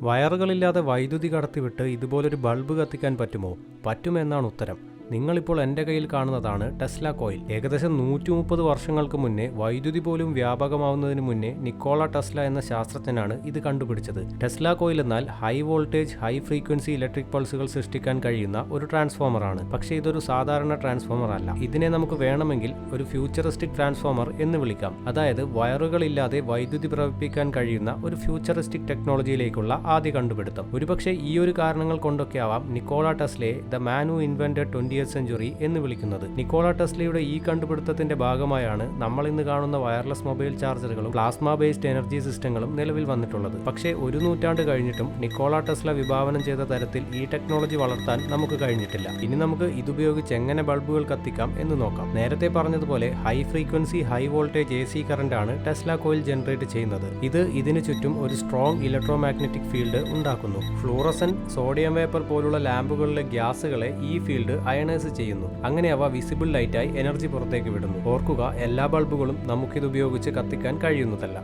വയറുകളില്ലാതെ വൈദ്യുതി കടത്തിവിട്ട് ഇതുപോലൊരു ബൾബ് കത്തിക്കാൻ പറ്റുമോ? പറ്റുമെന്നാണ് ഉത്തരം. നിങ്ങളിപ്പോൾ എന്റെ കയ്യിൽ കാണുന്നതാണ് ടെസ്ല കോയിൽ. ഏകദേശം നൂറ്റി മുപ്പത് വർഷങ്ങൾക്ക് മുന്നേ വൈദ്യുതി പോലും വ്യാപകമാവുന്നതിന് മുന്നേ നിക്കോള ടെസ്ല എന്ന ശാസ്ത്രജ്ഞനാണ് ഇത് കണ്ടുപിടിച്ചത്. ടെസ്ല കോയിൽ എന്നാൽ high voltage high frequency electric പൾസുകൾ സൃഷ്ടിക്കാൻ കഴിയുന്ന ഒരു ട്രാൻസ്ഫോമറാണ്. പക്ഷേ ഇതൊരു സാധാരണ ട്രാൻസ്ഫോമർ അല്ല. ഇതിനെ നമുക്ക് വേണമെങ്കിൽ ഒരു ഫ്യൂച്ചറിസ്റ്റിക് ട്രാൻസ്ഫോമർ എന്ന് വിളിക്കാം. അതായത് വയറുകളില്ലാതെ വൈദ്യുതി പ്രവഹിപ്പിക്കാൻ കഴിയുന്ന ഒരു ഫ്യൂച്ചറിസ്റ്റിക് ടെക്നോളജിയിലേക്കുള്ള ആദ്യ കണ്ടുപിടുത്തം. ഒരുപക്ഷെ ഈ ഒരു കാരണങ്ങൾ കൊണ്ടൊക്കെ ആവാം Nikola ടെസ്ലയെ the man who invented twentieth century എന്ന് വിളിക്കുന്നത്. നിക്കോള ടെസ്ലയുടെ ഈ കണ്ടുപിടുത്തത്തിന്റെ ഭാഗമായാണ് നമ്മൾ ഇന്ന് കാണുന്ന വയർലെസ് മൊബൈൽ ചാർജറുകളും പ്ലാസ്മ ബേസ്ഡ് എനർജി സിസ്റ്റങ്ങളും നിലവിൽ വന്നിട്ടുള്ളത്. പക്ഷേ ഒരു നൂറ്റാണ്ട് കഴിഞ്ഞിട്ടും നിക്കോള ടെസ്ല വിഭാവനം ചെയ്ത തരത്തിൽ ഈ ടെക്നോളജി വളർത്താൻ നമുക്ക് കഴിഞ്ഞിട്ടില്ല. ഇനി നമുക്ക് ഇതുപയോഗിച്ച് എങ്ങനെ ബൾബുകൾ കത്തിക്കാം എന്ന് നോക്കാം. നേരത്തെ പറഞ്ഞതുപോലെ high frequency high voltage A C ആണ് ടെസ്ല കോയിൽ ജനറേറ്റ് ചെയ്യുന്നത്. ഇത് ഇതിനു ചുറ്റും ഒരു സ്ട്രോങ് ഇലക്ട്രോ മാഗ്നറ്റിക് ഫീൽഡ് ഉണ്ടാക്കുന്നു. ഫ്ലൂറസൻ സോഡിയം വേപ്പർ പോലുള്ള ലാമ്പുകളിലെ ഗ്യാസുകളെ ഈ ഫീൽഡ് അയണൈസ് ചെയ്യുന്നു. അങ്ങനെ അവ വിസിബിൾ ലൈറ്റായി എനർജി പുറത്തേക്ക് വിടുന്നു. ഓർക്കുക എല്ലാ ബൾബുകളും നമുക്കിത് ഉപയോഗിച്ച് കത്തിക്കാൻ കഴിയുന്നതല്ല.